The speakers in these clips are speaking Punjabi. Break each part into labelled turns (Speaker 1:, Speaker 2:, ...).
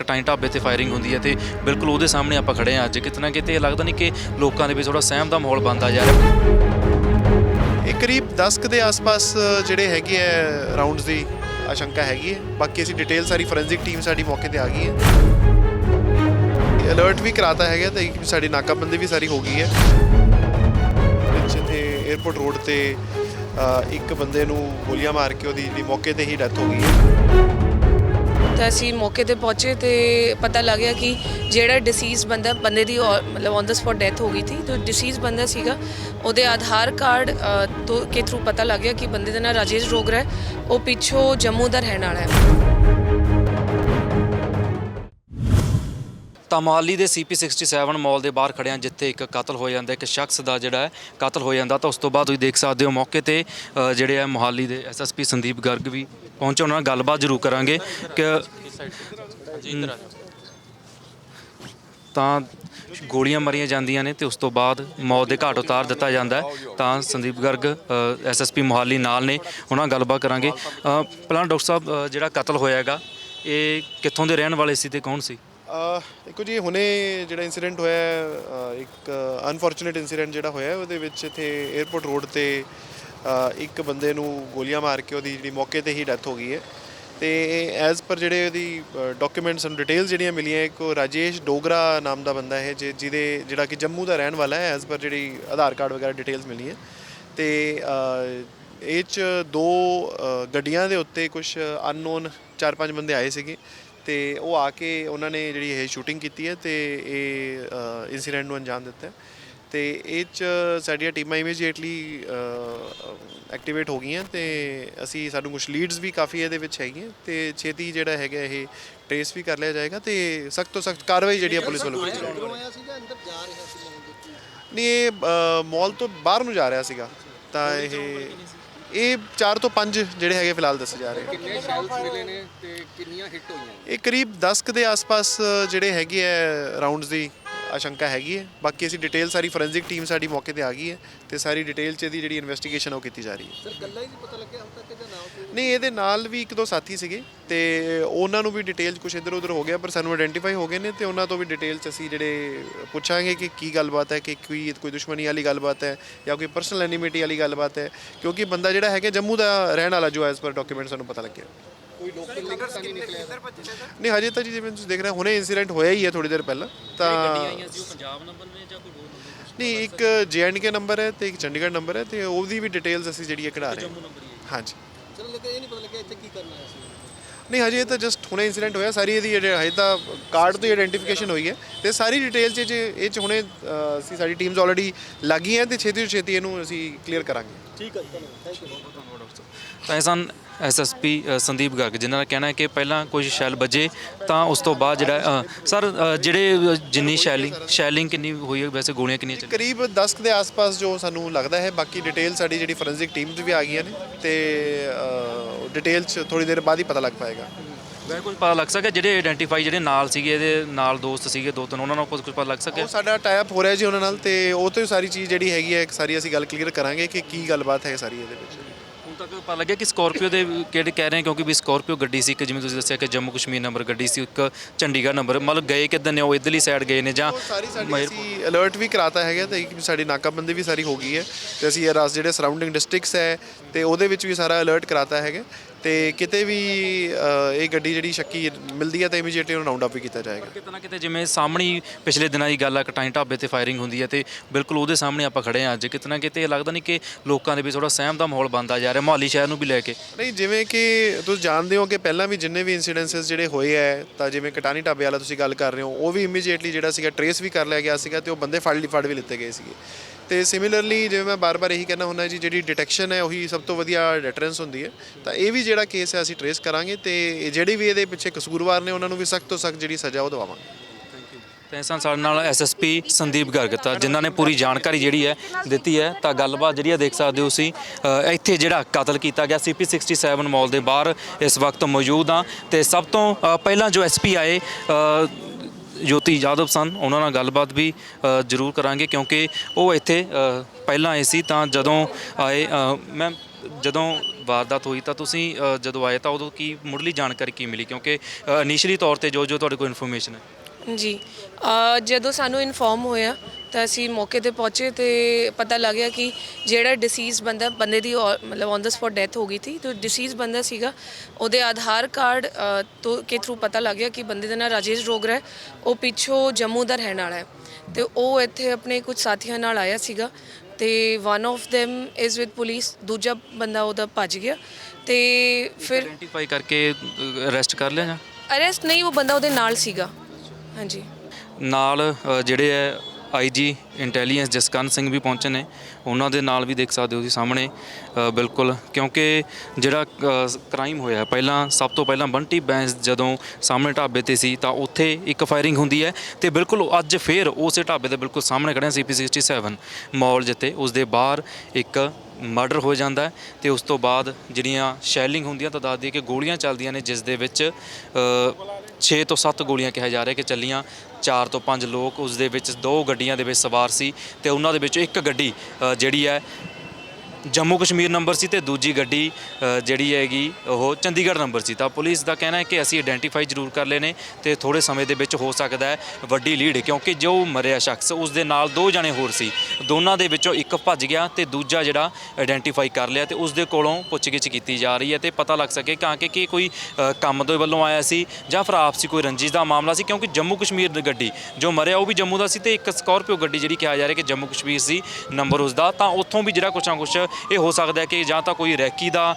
Speaker 1: ਕਟਾਈ ਢਾਬੇ ਤੇ ਫਾਇਰਿੰਗ ਹੁੰਦੀ ਹੈ ਤੇ ਬਿਲਕੁਲ ਉਹਦੇ ਸਾਹਮਣੇ ਆਪਾਂ ਖੜੇ ਹਾਂ ਅੱਜ। ਕਿਤਨਾ ਕਿਤੇ ਇਹ ਲੱਗਦਾ ਨਹੀਂ ਕਿ ਲੋਕਾਂ ਦੇ ਵਿੱਚ ਥੋੜਾ ਸਹਿਮ ਦਾ ਮਾਹੌਲ ਬਣਦਾ ਜਾ ਰਿਹਾ।
Speaker 2: ਇਹ ਕਰੀਬ 10 ਕੁ ਦੇ ਆਸ-ਪਾਸ ਜਿਹੜੇ ਹੈਗੇ ਆ ਰਾਉਂਡਸ ਦੀ ਆਸ਼ੰਕਾ ਹੈਗੀ ਹੈ। ਬਾਕੀ ਅਸੀਂ ਡਿਟੇਲ ਸਾਰੀ ਫੋਰੈਂਸਿਕ ਟੀਮ ਸਾਡੀ ਮੌਕੇ ਤੇ ਆ ਗਈ ਹੈ। ਅਲਰਟ ਵੀ ਕਰਾਤਾ ਹੈਗਾ ਤੇ ਸਾਡੀ ਨਾਕਾਬੰਦੀ ਵੀ ਸਾਰੀ ਹੋ ਗਈ ਹੈ। ਵਿੱਚ 에어ਪੋਰਟ ਰੋਡ ਤੇ ਇੱਕ ਬੰਦੇ ਨੂੰ ਗੋਲੀਆਂ ਮਾਰ ਕੇ ਉਹਦੀ ਮੌਕੇ ਤੇ ਹੀ ਡੈਥ ਹੋ ਗਈ ਹੈ।
Speaker 3: ਤਾਂ ਅਸੀਂ ਮੌਕੇ ਤੇ ਪਹੁੰਚੇ ਤੇ ਪਤਾ ਲੱਗਿਆ ਕਿ ਜਿਹੜਾ ਡਿਸੀਜ਼ ਬੰਦਾ ਬੰਦੇ ਦੀ ਔ- ਮਤਲਬ ਔਨ ਦਾ ਸਪੌਟ ਡੈਥ ਹੋ ਗਈ ਸੀ ਤਾਂ ਡਿਸੀਜ਼ ਬੰਦਾ ਸੀਗਾ। ਉਹਦੇ ਆਧਾਰ ਕਾਰਡ ਅ, ਤੋਂ ਕੇ ਥਰੂ ਪਤਾ ਲੱਗਿਆ ਕਿ ਬੰਦੇ ਦਾ ਨਾਂ ਰਾਜੇਸ਼ ਰੋਗਰਾ ਹੈ। ਉਹ ਪਿੱਛੋਂ ਜੰਮੂ ਦਾ ਰਹਿਣ ਵਾਲਾ ਹੈ।
Speaker 1: ਤਾਂ ਮੋਹਾਲੀ ਦੇ CP67 ਮਾਲ ਦੇ ਬਾਹਰ ਖੜਿਆ ਜਿੱਥੇ ਇੱਕ ਕਤਲ ਹੋ ਜਾਂਦਾ ਇੱਕ ਸ਼ਖਸ ਦਾ ਜਿਹੜਾ ਹੈ ਕਤਲ ਹੋ ਜਾਂਦਾ। ਤਾਂ ਉਸ ਤੋਂ ਬਾਅਦ ਤੁਸੀਂ ਦੇਖ ਸਕਦੇ ਹੋ ਮੌਕੇ ਤੇ ਅ, ਜਿਹੜੇ ਆ ਮੋਹਾਲੀ ਦੇ ਐਸਐਸਪੀ ਸੰਦੀਪ ਗਰਗ ਵੀ ਪਹੁੰਚੇ। ਉਹਨਾਂ ਨਾਲ ਗੱਲਬਾਤ ਜ਼ਰੂਰ ਕਰਾਂਗੇ ਕਿ ਤਾਂ ਗੋਲੀਆਂ ਮਾਰੀਆਂ ਜਾਂਦੀਆਂ ਨੇ ਤੇ ਉਸ ਤੋਂ ਬਾਅਦ ਮੌਤ ਦੇ ਘਾਟ ਉਤਾਰ ਦਿੱਤਾ ਜਾਂਦਾ ਹੈ। ਤਾਂ ਸੰਦੀਪ ਗਰਗ ਐਸਐਸਪੀ ਮੋਹਾਲੀ ਨਾਲ ਨੇ ਉਹਨਾਂ ਨਾਲ ਗੱਲਬਾਤ ਕਰਾਂਗੇ। ਅ, ਪਹਿਲਾਂ ਡਾਕਟਰ ਸਾਹਿਬ ਅ, ਜਿਹੜਾ ਕਤਲ ਹੋਇਆ ਹੈਗਾ ਇਹ ਕਿੱਥੋਂ ਦੇ ਰਹਿਣ ਵਾਲੇ ਸੀ ਤੇ ਕੌਣ ਸੀ?
Speaker 2: ਦੇਖੋ ਜੀ ਹੁਣੇ ਜਿਹੜਾ ਇਨਸੀਡੈਂਟ ਹੋਇਆ ਹੈ, ਅ, ਇੱਕ ਅਨਫੋਰਚੂਨੇਟ ਇਨਸੀਡੈਂਟ ਜਿਹੜਾ ਹੋਇਆ ਹੈ, ਉਹਦੇ ਵਿੱਚ ਇੱਥੇ 에어ਪੋਰਟ ਰੋਡ ਤੇ ਅ, ਇੱਕ ਬੰਦੇ ਨੂੰ ਗੋਲੀਆਂ ਮਾਰ ਕੇ ਉਹਦੀ ਜਿਹੜੀ ਮੌਕੇ ਤੇ ਹੀ ਡੈਥ ਹੋ ਗਈ ਹੈ। ਤੇ ਐਜ਼ ਪਰ ਜਿਹੜੇ ਉਹਦੀ ਡਾਕੂਮੈਂਟਸ ਐਂਡ ਡਿਟੇਲਸ ਜਿਹੜੀਆਂ ਮਿਲੀਆਂ ਇੱਕ ਉਹ ਰਾਜੇਸ਼ ਡੋਗਰਾ ਨਾਮ ਦਾ ਬੰਦਾ ਹੈ ਜਿ- ਜਿਹਦੇ ਜਿਹੜਾ ਕਿ ਜੰਮੂ ਦਾ ਰਹਿਣ ਵਾਲਾ ਹੈ ਐਜ਼ ਪਰ ਜਿਹੜੀ ਆਧਾਰ ਕਾਰਡ ਵਗੈਰਾ ਡਿਟੇਲਸ ਮਿਲੀਆਂ। ਤੇ ਅ, ਇਹ ਚ ਦੋ ਅ, ਗੱਡੀਆਂ ਦੇ ਉੱਤੇ ਕੁਝ ਅਨਨੋਨ ਚਾਰ ਪੰਜ ਬੰਦੇ ਆਏ ਸੀਗੇ। ਤੇ ਉਹ ਆ ਕੇ ਉਹਨਾਂ ਨੇ ਜਿਹੜੀ ਇਹ ਸ਼ੂਟਿੰਗ ਕੀਤੀ ਹੈ ਤੇ ਇਹ ਇਨਸੀਡੈਂਟ ਨੂੰ ਅੰਜਾਮ ਦਿੱਤਾ ਹੈ। ਤੇ ਇਹ ਚ ਸਾਡੀਆਂ ਟੀਮਾਂ ਇਮੀਡੀਏਟਲੀ ਐਕਟੀਵੇਟ ਹੋ ਗਈਆਂ ਤੇ ਅਸੀਂ ਸਾਨੂੰ ਕੁਝ ਲੀਡਸ ਵੀ ਕਾਫੀ ਇਹਦੇ ਵਿੱਚ ਹੈਗੀਆਂ ਤੇ ਛੇਤੀ ਜਿਹੜਾ ਹੈਗਾ ਇਹ ਟ੍ਰੇਸ ਵੀ ਕਰ ਲਿਆ ਜਾਏਗਾ ਤੇ ਸਖਤ ਤੋਂ ਸਖਤ ਕਾਰਵਾਈ ਜਿਹੜੀ ਹੈ ਪੁਲਿਸ ਵੱਲੋਂ ਕੀਤੀ ਜਾਏਗੀ ਨਹੀਂ, ਇਹ ਮਾਲ ਤੋਂ ਬਾਹਰ ਨੂੰ ਜਾ ਰਿਹਾ ਸੀਗਾ ਤਾਂ ਇਹ ਇਹ 4 ਤੋਂ 5 ਜਿਹੜੇ ਹੈਗੇ ਫਿਲਹਾਲ ਦੱਸੇ ਜਾ ਰਹੇ
Speaker 4: ਕਿੰਨੇ ਸ਼ੈਲਸ ਮਿਲੇ ਨੇ ਤੇ ਕਿੰਨੀਆਂ ਹਿੱਟ ਹੋਈਆਂ
Speaker 2: ਇਹ ਕਰੀਬ 10 ਕੁ ਦੇ ਆਸ-ਪਾਸ ਜਿਹੜੇ ਹੈਗੇ ਆ ਰਾਉਂਡਸ ਦੀ ਆਸ਼ੰਕਾ ਹੈਗੀ ਹੈ। ਬਾਕੀ ਅਸੀਂ ਡਿਟੇਲ ਸਾਰੀ ਫੋਰੈਂਸਿਕ ਟੀਮ ਸਾਡੀ ਮੌਕੇ ਤੇ ਆ ਗਈ ਹੈ ਤੇ ਸਾਰੀ ਡਿਟੇਲ ਚ ਇਹਦੀ ਜਿਹੜੀ ਇਨਵੈਸਟੀਗੇਸ਼ਨ ਉਹ ਕੀਤੀ ਜਾ ਰਹੀ ਹੈ।
Speaker 4: ਸਰ ਗੱਲਾਂ ਹੀ ਨਹੀਂ ਪਤਾ ਲੱਗਿਆ ਹੁਣ ਤੱਕ ਜਾਂ ਨਾ ਕੋਈ
Speaker 2: ਨਹੀਂ ਇਹਦੇ ਨਾਲ ਵੀ ਇੱਕ ਦੋ ਸਾਥੀ ਸੀਗੇ ਤੇ ਉਹਨਾਂ ਨੂੰ ਵੀ ਡਿਟੇਲ ਕੁਝ ਇੱਧਰ ਉੱਧਰ ਹੋ ਗਿਆ ਪਰ ਸਾਨੂੰ ਆਇਡੈਂਟੀਫਾਈ ਹੋ ਗਏ ਨੇ ਤੇ ਉਹਨਾਂ ਤੋਂ ਵੀ ਡਿਟੇਲ ਚ ਅਸੀਂ ਜਿਹੜੇ ਪੁੱਛਾਂਗੇ ਕਿ ਕੀ ਗੱਲਬਾਤ ਹੈ ਕਿ ਕੋਈ ਕੋਈ ਦੁਸ਼ਮਣੀ ਵਾਲੀ ਗੱਲਬਾਤ ਹੈ ਜਾਂ ਕੋਈ ਪਰਸਨਲ ਐਨੀਮਿਟੀ ਵਾਲੀ ਗੱਲਬਾਤ ਹੈ ਕਿਉਂਕਿ ਬੰਦਾ ਜਿਹੜਾ ਹੈਗਾ ਜੰਮੂ ਦਾ ਰਹਿਣ ਵਾਲਾ ਜੋ ਐਸ ਪਰ ਡਾਕੂਮੈਂਟ ਸਾਨੂੰ ਪਤਾ ਲੱਗਿਆ।
Speaker 4: ਕੋਈ ਲੋਕਲ ਲਿੰਕ ਤਾਂ ਨਹੀਂ ਨਿਕਲਿਆ
Speaker 2: ਨਹੀਂ ਹਜੇ ਤਾਂ ਜੀ ਜਿਵੇਂ ਤੁਸੀਂ ਦੇਖ ਰਹੇ ਹੋ ਹੁਣੇ ਇਨਸੀਡੈਂਟ ਹੋਇਆ ਹੀ ਹੈ ਥੋੜੀ ਦੇਰ ਪਹਿਲਾਂ ਤਾਂ
Speaker 1: ਸੀ? ਉਹ ਪੰਜਾਬ ਨੰਬਰ ਨੇ ਜਾਂ ਕੋਈ ਹੋਰ ਨੰਬਰ
Speaker 2: ਨਹੀਂ ਇੱਕ ਜੀਐਨਕੇ ਨੰਬਰ ਹੈ ਤੇ ਇੱਕ ਚੰਡੀਗੜ੍ਹ ਨੰਬਰ ਹੈ ਤੇ ਉਹਦੀ ਵੀ ਡਿਟੇਲਸ ਅਸੀਂ ਜਿਹੜੀ ਹੈ ਕਢਾ ਰਹੇ ਹਾਂ। ਹਾਂਜੀ।
Speaker 4: ਚਲੋ ਲੱਗਾ ਇਹ ਨਹੀਂ ਪਤਾ ਲੱਗਿਆ ਇੱਥੇ ਕੀ ਕਰਨਾ ਆਇਆ ਸੀ
Speaker 2: ਨਹੀਂ ਹਜੇ ਤਾਂ ਜਸਟ ਹੁਣੇ ਇਨਸੀਡੈਂਟ ਹੋਇਆ ਸਾਰੀ ਇਹਦੀ ਜਿਹੜੇ ਹਜੇ ਤਾਂ ਕਾਰਡ ਤੋਂ ਆਇਡੈਂਟੀਫਿਕੇਸ਼ਨ ਹੋਈ ਹੈ ਤੇ ਸਾਰੀ ਡਿਟੇਲ ਚ ਜੇ ਇਹ ਚ ਹੁਣੇ ਅ, ਅਸੀਂ ਸਾਡੀ ਟੀਮਸ ਆਲਰੇਡੀ ਲੱਗੀਆਂ ਤੇ ਛੇਤੀ ਤੋਂ ਛੇਤੀ ਇਹਨੂੰ ਅਸੀਂ ਕਲੀਅਰ ਕਰਾਂਗੇ।
Speaker 4: ਠੀਕ ਹੈ ਜੀ ਥੈਂਕ ਯੂ
Speaker 1: ਤਾਂ ਇਹ ਸਨ ਐਸਐਸਪੀ ਸੰਦੀਪ ਗਰਗ ਜਿਨ੍ਹਾਂ ਦਾ ਕਹਿਣਾ ਹੈ ਕਿ ਪਹਿਲਾਂ ਕੁਝ ਸ਼ੈਲ ਵੱਜੇ ਤਾਂ ਉਸ ਤੋਂ ਬਾਅਦ ਜਿਹੜਾ ਅ, ਸਰ ਅ, ਜਿਹੜੇ ਜਿੰਨੀ ਸ਼ੈਲਿੰਗ ਸ਼ੈਲਿੰਗ ਕਿੰਨੀ ਹੋਈ ਹੈ ਵੈਸੇ ਗੋਲੀਆਂ ਕਿੰਨੀਆਂ ਚੱਲੀਆਂ?
Speaker 2: ਕਰੀਬ 10 ਕੁ ਦੇ ਆਸ-ਪਾਸ ਜੋ ਸਾਨੂੰ ਲੱਗਦਾ ਹੈ ਬਾਕੀ ਡਿਟੇਲ ਸਾਡੀ ਜਿਹੜੀ ਫੋਰੈਂਸਿਕ ਟੀਮਸ ਵੀ ਆ ਗਈਆਂ ਨੇ ਤੇ ਡਿਟੇਲ ਚ ਥੋੜੀ ਦੇਰ ਬਾਅਦ ਹੀ ਪਤਾ ਲੱਗ ਪਾਏਗਾ।
Speaker 1: ਵੈਸੇ ਕੁਝ ਪਤਾ ਲੱਗ ਸਕਿਆ ਜਿਹੜੇ ਆਇਡੈਂਟੀਫਾਈ ਜਿਹੜੇ ਨਾਲ ਸੀਗੇ ਇਹਦੇ ਨਾਲ ਦੋਸਤ ਸੀਗੇ ਦੋ ਤਿੰਨ ਉਹਨਾਂ ਨੂੰ ਕੁਝ ਕੁਝ ਪਤਾ ਲੱਗ ਸਕਿਆ?
Speaker 2: ਉਹ ਸਾਡਾ ਟਾਈਪ ਹੋ ਰਿਹਾ ਜੀ ਉਹਨਾਂ ਨਾਲ ਤੇ ਉਹ ਤੋਂ ਹੀ ਸਾਰੀ ਚੀਜ਼ ਜਿਹੜੀ ਹੈਗੀ ਹੈ ਸਾਰੀ ਅਸੀਂ ਗੱਲ ਕਲੀਅਰ ਕਰਾਂਗੇ ਕਿ ਕੀ ਗੱਲਬਾਤ ਹੈ ਸਾਰੀ ਇਹਦੇ ਵਿੱਚ।
Speaker 1: ਤੱਕ ਪਤਾ ਲੱਗਿਆ ਕਿ ਸਕਾਰਪੀਓ ਦੇ ਕਿਹੜੇ ਕਹਿ ਰਹੇ ਕਿਉਂਕਿ ਵੀ ਸਕਾਰਪੀਓ ਗੱਡੀ ਸੀ ਇੱਕ ਜਿਵੇਂ ਤੁਸੀਂ ਦੱਸਿਆ ਕਿ ਜੰਮੂ ਕਸ਼ਮੀਰ ਨੰਬਰ ਗੱਡੀ ਸੀ ਇੱਕ ਚੰਡੀਗੜ੍ਹ ਨੰਬਰ। ਮਤਲਬ ਗਏ ਕਿੱਦਾਂ ਨੇ ਉਹ ਇਧਰਲੀ ਸਾਈਡ ਗਏ ਨੇ ਜਾਂ
Speaker 2: ਸਾਰੀ ਸਾਡੀ ਅਸੀਂ ਅਲਰਟ ਵੀ ਕਰਾਤਾ ਹੈਗਾ ਤੇ ਇੱਕ ਸਾਡੀ ਨਾਕਾਬੰਦੀ ਵੀ ਸਾਰੀ ਹੋ ਗਈ ਹੈ ਤੇ ਅਸੀਂ ਇਹ ਰਾਸ ਜਿਹੜੇ ਸਰਾਊਂਡਿੰਗ ਡਿਸਟ੍ਰਿਕਟਸ ਹੈ ਤੇ ਉਹਦੇ ਵਿੱਚ ਵੀ ਸਾਰਾ ਅਲਰਟ ਕਰਾਤਾ ਹੈਗਾ। ਤੇ ਕਿਤੇ ਵੀ ਅ, ਇਹ ਗੱਡੀ ਜਿਹੜੀ ਸ਼ੱਕੀ ਮਿਲਦੀ ਹੈ ਤਾਂ ਇਮੀਡੀਏਟਲੀ ਉਹਨੂੰ ਰਾਉਂਡ ਅਪ ਵੀ ਕੀਤਾ ਜਾਏਗਾ।
Speaker 1: ਕਿਤੇ ਨਾ ਕਿਤੇ ਜਿਵੇਂ ਸਾਹਮਣੇ ਹੀ ਪਿਛਲੇ ਦਿਨਾਂ ਦੀ ਗੱਲ ਆ ਕਟਾਈ ਢਾਬੇ ਤੇ ਫਾਇਰਿੰਗ ਹੁੰਦੀ ਹੈ ਤੇ ਬਿਲਕੁਲ ਉਹਦੇ ਸਾਹਮਣੇ ਆਪਾਂ ਖੜੇ ਹਾਂ ਅੱਜ। ਕਿਤੇ ਨਾ ਕਿਤੇ ਇਹ ਲੱਗਦਾ ਨਹੀਂ ਕਿ ਲੋਕਾਂ ਦੇ ਵਿੱਚ ਥੋੜਾ ਸਹਿਮ ਦਾ ਮਾਹੌਲ ਬਣਦਾ ਜਾ ਰਿਹਾ ਮੋਹਾਲੀ ਸ਼ਹਿਰ ਨੂੰ ਵੀ ਲੈ ਕੇ।
Speaker 2: ਨਹੀਂ ਜਿਵੇਂ ਕਿ ਤੁਸੀਂ ਜਾਣਦੇ ਹੋ ਕਿ ਪਹਿਲਾਂ ਵੀ ਜਿੰਨੇ ਵੀ ਇਨਸੀਡੈਂਸਸ ਜਿਹੜੇ ਹੋਏ ਹੈ ਤਾਂ ਜਿਵੇਂ ਕਟਾਨੀ ਢਾਬੇ ਵਾਲਾ ਤੁਸੀਂ ਗੱਲ ਕਰ ਰਹੇ ਹੋ ਉਹ ਵੀ ਇਮੀਡੀਏਟਲੀ ਜਿਹੜਾ ਸੀਗਾ ਟਰੇਸ ਵੀ ਕਰ ਲਿਆ ਗਿਆ ਸੀਗਾ ਤੇ ਉਹ ਬੰਦੇ ਫੜ ਲਈ ਫੜ ਵੀ ਲਿੱਤੇ ਗਏ ਸੀਗੇ। ਤੇ ਸਿਮਿਲਰਲੀ ਜਿਵੇਂ ਮੈਂ ਬਾਰ-ਬਾਰ ਇਹੀ ਕਹਿਣਾ ਹੁੰਦਾ ਜੀ, ਜਿਹੜੀ ਡਿਟੈਕਸ਼ਨ ਹੈ ਉਹੀ ਸਭ ਤੋਂ ਵਧੀਆ ਡਿਟਰੈਂਸ ਹੁੰਦੀ ਹੈ। ਤਾਂ ਇਹ ਵੀ ਜਿਹੜਾ ਕੇਸ ਹੈ, ਅਸੀਂ ਟਰੇਸ ਕਰਾਂਗੇ ਤੇ ਜਿਹੜੀ ਵੀ ਇਹਦੇ ਪਿੱਛੇ ਕਸੂਰਵਾਰ ਨੇ, ਉਹਨਾਂ ਨੂੰ ਵੀ ਸਖਤ ਤੋਂ ਸਖਤ ਜਿਹੜੀ ਸਜ਼ਾ ਉਹ ਦਵਾਵਾਂਗੇ।
Speaker 1: ਤੇ ਸਨ ਸਾਡੇ ਨਾਲ ਐਸਐਸਪੀ ਸੰਦੀਪ ਗਰਗਤਾ, ਜਿਨ੍ਹਾਂ ਨੇ ਪੂਰੀ ਜਾਣਕਾਰੀ ਜਿਹੜੀ ਹੈ, ਦਿੱਤੀ ਹੈ। ਤਾਂ ਗੱਲਬਾਤ ਜਿਹੜੀ ਹੈ, ਦੇਖ ਸਕਦੇ ਹੋ ਤੁਸੀਂ ਇੱਥੇ ਜਿਹੜਾ ਕਤਲ ਕੀਤਾ ਗਿਆ ਸੀਪੀ 67 ਮਾਲ ਦੇ ਬਾਹਰ ਇਸ ਵਕਤ ਮੌਜੂਦ ਆ ਤੇ ਸਭ ਤੋਂ ਪਹਿਲਾਂ ਜੋ ਐਸਪੀ ਆਏ ਜੋਤੀ ਯਾਦਵ ਸਨ, ਉਹਨਾਂ ਨਾਲ ਗੱਲਬਾਤ ਵੀ ਜ਼ਰੂਰ ਕਰਾਂਗੇ ਕਿਉਂਕਿ ਉਹ ਇੱਥੇ ਪਹਿਲਾਂ ਆਏ ਸੀ ਤਾਂ ਜਦੋਂ ਆਏ ਮੈਮ ਜਦੋਂ ਵਾਰਦਾਤ ਹੋਈ ਤਾਂ ਤੁਸੀਂ ਜਦੋਂ ਆਏ ਤਾਂ ਉਦੋਂ ਕੀ ਮੁੱਢਲੀ ਜਾਣਕਾਰੀ ਕੀ ਮਿਲੀ? ਕਿਉਂਕਿ ਇਨੀਸ਼ੀਅਲੀ ਤੌਰ ਤੇ ਜੋ ਜੋ ਤੁਹਾਡੇ ਕੋਲ ਇਨਫੋਰਮੇਸ਼ਨ ਹੈ।
Speaker 3: ਜੀ। ਅ, ਜਦੋਂ ਸਾਨੂੰ ਇਨਫੋਰਮ ਹੋਇਆ ਤਾਂ ਅਸੀਂ ਮੌਕੇ ਤੇ ਪਹੁੰਚੇ ਤੇ ਪਤਾ ਲੱਗਿਆ ਕਿ ਜਿਹੜਾ ਡਿਸੀਜ਼ ਬੰਦਾ ਬੰਦੇ ਦੀ ਔ- ਮਤਲਬ ਔਨ ਦਾ ਸਪੌਟ ਡੈਥ ਹੋ ਗਈ ਸੀ। ਤੇ ਡਿਸੀਜ਼ ਬੰਦਾ ਸੀਗਾ ਉਹਦੇ ਆਧਾਰ ਕਾਰਡ ਅ, ਤੋਂ ਕੇ ਥਰੂ ਪਤਾ ਲੱਗਿਆ ਕਿ ਬੰਦੇ ਦਾ ਨਾਂ ਰਾਜੇਸ਼ ਰੋਗਰਾ ਹੈ। ਉਹ ਪਿੱਛੋਂ ਜੰਮੂ ਦਾ ਰਹਿਣ ਵਾਲਾ ਹੈ। ਤੇ ਉਹ ਇੱਥੇ ਆਪਣੇ ਕੁਝ ਸਾਥੀਆਂ ਨਾਲ ਆਇਆ ਸੀਗਾ ਤੇ one of them is with police ਦੂਜਾ ਬੰਦਾ ਉਹਦਾ ਭੱਜ ਗਿਆ। ਤੇ ਫਿਰ
Speaker 1: ਆਇਡੈਂਟੀਫਾਈ ਕਰਕੇ ਅਰੈਸਟ ਕਰ ਲਿਆ ਜਾਂ?
Speaker 3: ਅਰੈਸਟ ਨਹੀਂ ਉਹ ਬੰਦਾ ਉਹਦੇ ਨਾਲ ਸੀਗਾ। ਹਾਂਜੀ।
Speaker 1: ਨਾਲ ਅ, ਜਿਹੜੇ ਹੈ ਆਈਜੀ ਇੰਟੈਲੀਜੈਂਸ ਜਸਕਰਨ ਸਿੰਘ ਵੀ ਪਹੁੰਚੇ ਨੇ ਉਹਨਾਂ ਦੇ ਨਾਲ ਵੀ ਦੇਖ ਸਕਦੇ ਹੋ ਤੁਸੀਂ ਸਾਹਮਣੇ। ਅ, ਬਿਲਕੁਲ ਕਿਉਂਕਿ ਜਿਹੜਾ ਕ੍ਰਾਈਮ ਹੋਇਆ ਪਹਿਲਾਂ ਸਭ ਤੋਂ ਪਹਿਲਾਂ ਬੰਟੀ ਬੈਂਸ ਜਦੋਂ ਸਾਹਮਣੇ ਢਾਬੇ ਤੇ ਸੀ ਤਾਂ ਉੱਥੇ ਇੱਕ ਫਾਇਰਿੰਗ ਹੁੰਦੀ ਹੈ ਤੇ ਬਿਲਕੁਲ ਅੱਜ ਫੇਰ ਉਸੇ ਢਾਬੇ ਦੇ ਬਿਲਕੁਲ ਸਾਹਮਣੇ ਖੜਿਆ ਸੀਪੀ 67 ਮਾਲ ਜਿੱਤੇ ਉਸ ਦੇ ਬਾਹਰ ਇੱਕ ਮਰਡਰ ਹੋ ਜਾਂਦਾ ਹੈ ਤੇ ਉਸ ਤੋਂ ਬਾਅਦ ਜਿਹੜੀਆਂ ਸ਼ੈਲਿੰਗ ਹੁੰਦੀਆਂ ਤਾਂ ਦੱਸਦੀ ਕਿ ਗੋਲੀਆਂ ਚੱਲਦੀਆਂ ਨੇ ਜਿਸ ਦੇ ਵਿੱਚ 6 ਤੋਂ 7 ਗੋਲੀਆਂ ਕਿਹਾ ਜਾ ਰਿਹਾ ਕਿ ਚੱਲੀਆਂ 4 ਤੋਂ 5 ਲੋਕ ਉਸ ਦੇ ਵਿੱਚ ਦੋ ਗੱਡੀਆਂ ਦੇ ਵਿੱਚ ਸਵਾਰ ਸੀ ਤੇ ਉਹਨਾਂ ਦੇ ਵਿੱਚੋਂ ਇੱਕ ਗੱਡੀ ਜਿਹੜੀ ਹੈ ਜੰਮੂ ਕਸ਼ਮੀਰ ਨੰਬਰ ਸੀ ਤੇ ਦੂਜੀ ਗੱਡੀ ਅ, ਜਿਹੜੀ ਹੈਗੀ ਉਹ ਚੰਡੀਗੜ੍ਹ ਨੰਬਰ ਸੀ। ਤਾਂ ਪੁਲਿਸ ਦਾ ਕਹਿਣਾ ਹੈ ਕਿ ਅਸੀਂ ਆਇਡੈਂਟੀਫਾਈ ਜ਼ਰੂਰ ਕਰ ਲਏ ਨੇ ਤੇ ਥੋੜੇ ਸਮੇਂ ਦੇ ਵਿੱਚ ਹੋ ਸਕਦਾ ਹੈ ਵੱਡੀ ਲੀਡ ਕਿਉਂਕਿ ਜੋ ਮਰਿਆ ਸ਼ਖਸ ਉਸ ਦੇ ਨਾਲ ਦੋ ਜਣੇ ਹੋਰ ਸੀ। ਦੋਨਾਂ ਦੇ ਵਿੱਚੋਂ ਇੱਕ ਭੱਜ ਗਿਆ ਤੇ ਦੂਜਾ ਜਿਹੜਾ ਆਇਡੈਂਟੀਫਾਈ ਕਰ ਲਿਆ ਤੇ ਉਸ ਦੇ ਕੋਲੋਂ ਪੁੱਛਗਿੱਛ ਕੀਤੀ ਜਾ ਰਹੀ ਹੈ ਤੇ ਪਤਾ ਲੱਗ ਸਕੇ ਕਾਂ ਕਿ ਕੀ ਕੋਈ ਅ, ਕੰਮ ਦੇ ਵੱਲੋਂ ਆਇਆ ਸੀ ਜਾਂ ਫਿਰ ਆਪਸੀ ਕੋਈ ਰੰਜਿਸ਼ ਦਾ ਮਾਮਲਾ ਸੀ ਕਿਉਂਕਿ ਜੰਮੂ ਕਸ਼ਮੀਰ ਦੀ ਗੱਡੀ ਜੋ ਮਰਿਆ ਉਹ ਵੀ ਜੰਮੂ ਦਾ ਸੀ ਤੇ ਇੱਕ ਸਕਾਰਪੀਓ ਗੱਡੀ ਜਿਹੜੀ ਕਿਹਾ ਜਾ ਰਿਹਾ ਕਿ ਜੰਮੂ ਕਸ਼ਮੀਰ ਸੀ ਨੰਬਰ ਉਸ ਦਾ। ਤਾਂ ਉੱਥੋਂ ਵੀ ਜਿਹੜਾ ਕੁਛ ਨਾ ਕੁਛ ਇਹ ਹੋ ਸਕਦਾ ਹੈ ਕਿ ਜਾਂ ਤਾਂ ਕੋਈ ਰੈਕੀ ਦਾ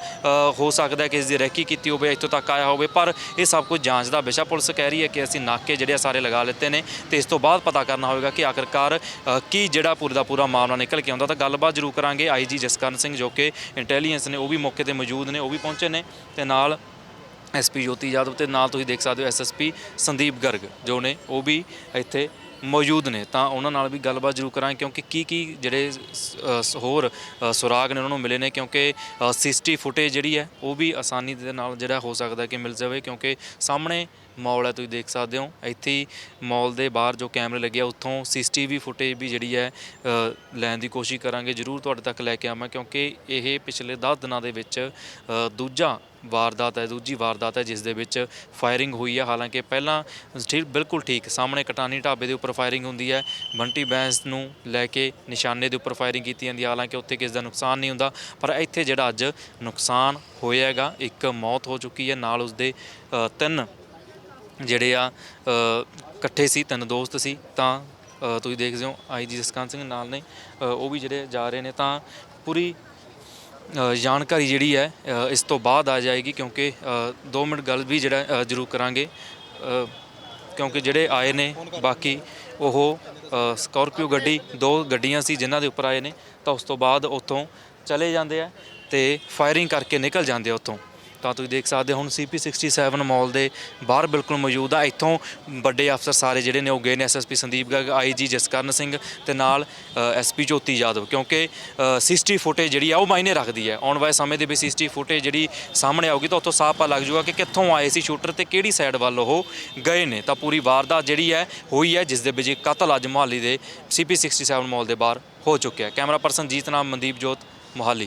Speaker 1: ਹੋ ਸਕਦਾ ਹੈ ਕਿ ਇਸ ਦੀ ਰੈਕੀ ਕੀਤੀ ਹੋਵੇ, ਇੱਥੋਂ ਤੱਕ ਆਇਆ ਹੋਵੇ, ਪਰ ਇਹ ਸਭ ਕੁਝ ਜਾਂਚ ਦਾ ਵਿਸ਼ਾ ਪੁਲਿਸ ਕਹਿ ਰਹੀ ਹੈ ਕਿ ਅਸੀਂ ਨਾਕੇ ਜਿਹੜੇ ਆ ਸਾਰੇ ਲਗਾ ਲਿੱਤੇ ਨੇ ਤੇ ਇਸ ਤੋਂ ਬਾਅਦ ਪਤਾ ਕਰਨਾ ਹੋਵੇਗਾ ਕਿ ਆਖਰਕਾਰ ਕੀ ਜਿਹੜਾ ਪੂਰਾ ਦਾ ਪੂਰਾ ਮਾਮਲਾ ਨਿਕਲ ਕੇ ਆਉਂਦਾ। ਤਾਂ ਗੱਲਬਾਤ ਜ਼ਰੂਰ ਕਰਾਂਗੇ ਆਈਜੀ ਜਸਕਰਨ ਸਿੰਘ ਜੋ ਕਿ ਇੰਟੈਲੀਜੈਂਸ ਨੇ, ਉਹ ਵੀ ਮੌਕੇ ਤੇ ਮੌਜੂਦ ਨੇ, ਉਹ ਵੀ ਪਹੁੰਚੇ ਨੇ ਤੇ ਨਾਲ ਐਸਪੀ ਜੋਤੀ ਯਾਦਵ ਤੇ ਨਾਲ ਤੁਸੀਂ ਦੇਖ ਸਕਦੇ ਹੋ ਐਸਐਸਪੀ ਸੰਦੀਪ ਗਰਗ ਜੋ ਨੇ, ਉਹ ਵੀ ਇੱਥੇ ਮੌਜੂਦ ਨੇ ਤਾਂ ਉਹਨਾਂ ਨਾਲ ਵੀ ਗੱਲਬਾਤ ਜ਼ਰੂਰ ਕਰਾਂਗੇ ਕਿਉਂਕਿ ਕੀ ਕੀ ਜਿਹੜੇ ਸ- ਅ, ਹੋਰ ਅ, ਸੁਰਾਗ ਨੇ ਉਹਨਾਂ ਨੂੰ ਮਿਲੇ ਨੇ ਕਿਉਂਕਿ ਸੀਸੀਟੀ ਫੁਟੇਜ ਜਿਹੜੀ ਹੈ ਉਹ ਵੀ ਆਸਾਨੀ ਦੇ ਨਾਲ ਜਿਹੜਾ ਹੋ ਸਕਦਾ ਕਿ ਮਿਲ ਜਾਵੇ ਕਿਉਂਕਿ ਸਾਹਮਣੇ ਮੌਲ ਹੈ, ਤੁਸੀਂ ਦੇਖ ਸਕਦੇ ਹੋ। ਇੱਥੇ ਹੀ ਮਾਲ ਦੇ ਬਾਹਰ ਜੋ ਕੈਮਰੇ ਲੱਗੇ ਆ, ਉੱਥੋਂ ਸੀਸੀਟੀਵੀ ਫੁਟੇਜ ਵੀ ਜਿਹੜੀ ਹੈ ਲੈਣ ਦੀ ਕੋਸ਼ਿਸ਼ ਕਰਾਂਗੇ। ਜ਼ਰੂਰ ਤੁਹਾਡੇ ਤੱਕ ਲੈ ਕੇ ਆਵਾਂ, ਕਿਉਂਕਿ ਇਹ ਪਿਛਲੇ 10 ਦਿਨਾਂ ਦੇ ਵਿੱਚ ਦੂਜਾ ਵਾਰਦਾਤ ਹੈ, ਦੂਜੀ ਵਾਰਦਾਤ ਹੈ, ਜਿਸ ਦੇ ਵਿੱਚ ਫਾਇਰਿੰਗ ਹੋਈ ਹੈ। ਹਾਲਾਂਕਿ ਪਹਿਲਾਂ ਠੀਕ ਬਿਲਕੁਲ ਠੀਕ, ਸਾਹਮਣੇ ਕਟਾਨੀ ਢਾਬੇ ਦੇ ਉੱਪਰ ਫਾਇਰਿੰਗ ਹੁੰਦੀ ਹੈ। ਬੰਟੀ ਬੈਂਸ ਨੂੰ ਲੈ ਕੇ ਨਿਸ਼ਾਨੇ ਦੇ ਉੱਪਰ ਫਾਇਰਿੰਗ ਕੀਤੀ ਜਾਂਦੀ ਹੈ। ਹਾਲਾਂਕਿ ਉੱਥੇ ਕਿਸੇ ਦਾ ਨੁਕਸਾਨ ਨਹੀਂ ਹੁੰਦਾ, ਪਰ ਇੱਥੇ ਜਿਹੜਾ ਅੱਜ ਨੁਕਸਾਨ ਹੋਇਆ ਹੈਗਾ, ਇੱਕ ਮੌਤ ਹੋ ਚੁੱਕੀ ਹੈ। ਨਾਲ ਉਸਦੇ ਤਿੰਨ ਜਿਹੜੇ ਆ ਇਕੱਠੇ ਸੀ ਤਿੰਨ ਦੋਸਤ ਸੀ ਤਾਂ ਤੁਸੀਂ ਦੇਖਦੇ ਹੋ ਆਈ ਜੀ ਜਸਕਾਨ ਸਿੰਘ ਨਾਲ ਨੇ ਉਹ ਵੀ ਜਿਹੜੇ ਜਾ ਰਹੇ ਨੇ ਤਾਂ ਪੂਰੀ ਜਾਣਕਾਰੀ ਜਿਹੜੀ ਹੈ ਇਸ ਤੋਂ ਬਾਅਦ ਆ ਜਾਏਗੀ ਕਿਉਂਕਿ 2 ਮਿੰਟ ਗੱਲ ਵੀ ਜਿਹੜਾ ਜ਼ਰੂਰ ਕਰਾਂਗੇ ਕਿਉਂਕਿ ਜਿਹੜੇ ਆਏ ਨੇ ਬਾਕੀ ਉਹ ਅ, ਸਕਾਰਪੀਓ ਗੱਡੀ ਦੋ ਗੱਡੀਆਂ ਸੀ ਜਿਨ੍ਹਾਂ ਦੇ ਉੱਪਰ ਆਏ ਨੇ ਤਾਂ ਉਸ ਤੋਂ ਬਾਅਦ ਉੱਥੋਂ ਚਲੇ ਜਾਂਦੇ ਆ ਤੇ ਫਾਇਰਿੰਗ ਕਰਕੇ ਨਿਕਲ ਜਾਂਦੇ ਆ ਉੱਥੋਂ। ਤਾਂ ਤੁਸੀਂ ਦੇਖ ਸਕਦੇ ਹੋ, ਹੁਣ ਸੀਪੀ 67 ਮਾਲ ਦੇ ਬਾਹਰ ਬਿਲਕੁਲ ਮੌਜੂਦ ਆ। ਇੱਥੋਂ ਵੱਡੇ ਅਫਸਰ ਸਾਰੇ ਜਿਹੜੇ ਨੇ ਉਹ ਗਏ ਨੇ ਐਸਐਸਪੀ ਸੰਦੀਪ ਗਰਗ ਆਈਜੀ ਜਸਕਰਨ ਸਿੰਘ ਤੇ ਨਾਲ ਐਸਪੀ ਜੋਤੀ ਯਾਦਵ ਕਿਉਂਕਿ ਸੀਸੀਟੀ ਫੁਟੇਜ ਜਿਹੜੀ ਆ ਉਹ ਮਾਇਨੇ ਰੱਖਦੀ ਹੈ। ਆਉਣ ਵਾਲੇ ਸਮੇਂ ਦੇ ਵਿੱਚ ਸੀਸੀਟੀ ਫੁਟੇਜ ਜਿਹੜੀ ਸਾਹਮਣੇ ਆਊਗੀ ਤਾਂ ਉੱਥੋਂ ਸਾਫ਼ ਪਤਾ ਲੱਗ ਜਾਊਗਾ ਕਿ ਕਿੱਥੋਂ ਆਏ ਸੀ ਸ਼ੂਟਰ ਤੇ ਕਿਹੜੀ ਸਾਈਡ ਵੱਲ ਉਹ ਗਏ ਨੇ। ਤਾਂ ਪੂਰੀ ਵਾਰਦਾਤ ਜਿਹੜੀ ਹੈ, ਹੋਈ ਹੈ, ਜਿਸ ਦੇ ਵਿੱਚ ਕਤਲ ਅੱਜ ਮੁਹਾਲੀ ਦੇ ਸੀਪੀ 67 ਮਾਲ ਦੇ ਬਾਹਰ ਹੋ ਚੁੱਕਿਆ ਕੈਮਰਾ ਪਰਸਨ ਜੀਤ ਨਾਮ, ਮਨਦੀਪ ਜੋਤ, ਮੁਹਾਲੀ।